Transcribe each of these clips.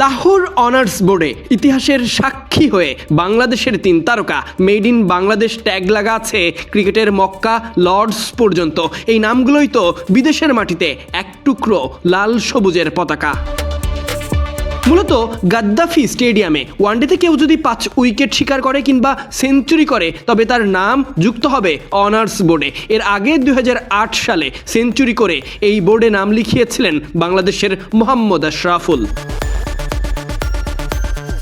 Lahore honours বোর্ডে ইতিহাসের সাক্ষী হয়ে বাংলাদেশের তিন তারকা মেড ইন বাংলাদেশ ট্যাগ লাগা আছে ক্রিকেটের মক্কা লর্ডস পর্যন্ত। এই নামগুলোই তো বিদেশের মাটিতে এক টুকরো লাল সবুজের পতাকা। মূলত গাদ্দাফি স্টেডিয়ামে ওয়ানডেতে কেউ যদি পাঁচ উইকেট শিকার করে কিংবা সেঞ্চুরি করে, তবে তার নাম যুক্ত হবে অনার্স বোর্ডে। এর আগে দু হাজার আট সালে সেঞ্চুরি করে এই বোর্ডে নাম লিখিয়েছিলেন বাংলাদেশের মোহাম্মদ আশরাফুল।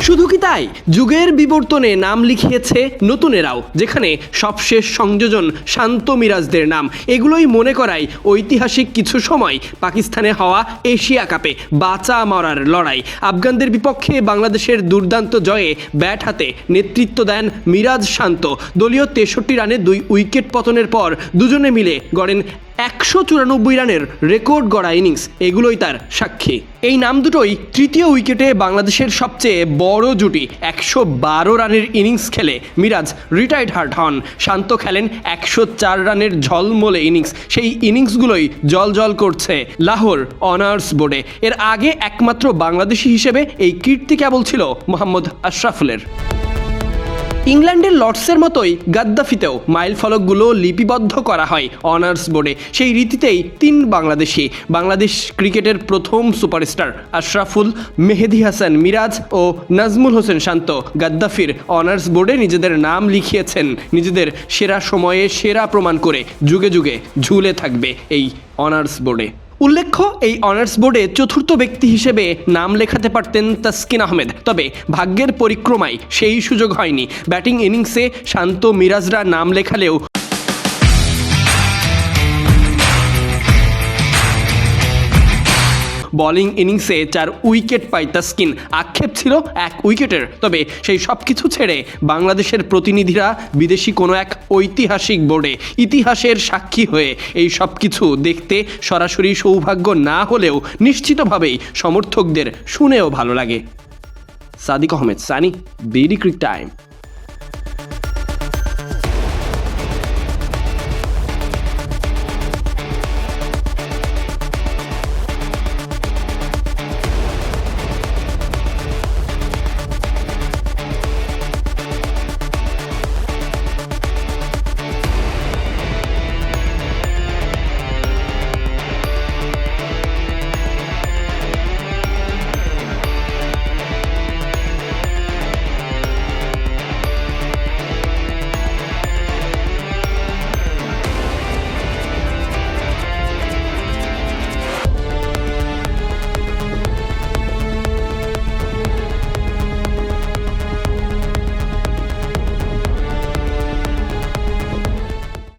শুধু কি তাই? যুগের বিবর্তনে নাম লিখিয়েছে নতুনেরাও, যেখানে সবশেষ সংযোজন শান্ত মিরাজদের নাম। এগুলোই মনে করায় ঐতিহাসিক কিছু সময়, পাকিস্তানে হওয়া এশিয়া কাপে বাঁচা মরার লড়াই। আফগানদের বিপক্ষে বাংলাদেশের দুর্দান্ত জয়ে ব্যাট হাতে নেতৃত্ব দেন মিরাজ শান্ত। দলীয় তেষট্টি রানে দুই উইকেট পতনের পর দুজনে মিলে গড়েন একশো চুরানব্বই রানের রেকর্ড গড়া ইনিংস, এগুলোই তার সাক্ষী। এই নাম দুটোই তৃতীয় উইকেটে বাংলাদেশের সবচেয়ে বড় জুটি, একশো বারো রানের ইনিংস খেলে মিরাজ রিটায়ার্ড হার্ট হন। শান্ত খেলেন একশো চার রানের ঝলমলে ইনিংস, সেই ইনিংসগুলোই জল জল করছে লাহোর অনার্স বোর্ডে। এর আগে একমাত্র বাংলাদেশি হিসেবে এই কীর্তি কেবল ছিল মোহাম্মদ আশরাফুলের। ইংল্যান্ডের লর্ডসের মতোই গাদ্দাফিতেও মাইল ফলকগুলো লিপিবদ্ধ করা হয় অনার্স বোর্ডে। সেই রীতিতেই তিন বাংলাদেশি, বাংলাদেশ ক্রিকেটের প্রথম সুপারস্টার আশরাফুল, মেহেদি হাসান মিরাজ ও নাজমুল হোসেন শান্ত গাদ্দাফির অনার্স বোর্ডে নিজেদের নাম লিখিয়েছেন। নিজেদের সেরা সময়ে সেরা প্রমাণ করে যুগে যুগে ঝুলে থাকবে এই অনার্স বোর্ডে। উল্লেখ্য, এই অনার্স বোর্ডে চতুর্থ ব্যক্তি হিসেবে নাম লেখাতে পারতেন তাসকিন আহমেদ। তবে ভাগ্যের পরিক্রমায় সেই সুযোগ হয়নি। ব্যাটিং ইনিংসে শান্ত মিরাজরা নাম লেখালেও বোলিং ইনিংসে চার উইকেট পায় তাসকিন। আক্ষেপ ছিল এক উইকেটের। তবে সেই সব কিছু ছেড়ে বাংলাদেশের প্রতিনিধিরা বিদেশি কোনো এক ঐতিহাসিক বোর্ডে ইতিহাসের সাক্ষী হয়ে এই সব কিছু দেখতে সরাসরি সৌভাগ্য না হলেও নিশ্চিতভাবেই সমর্থকদের শুনেও ভালো লাগে। Sadiq Ahmed, Sunny, BD cric time.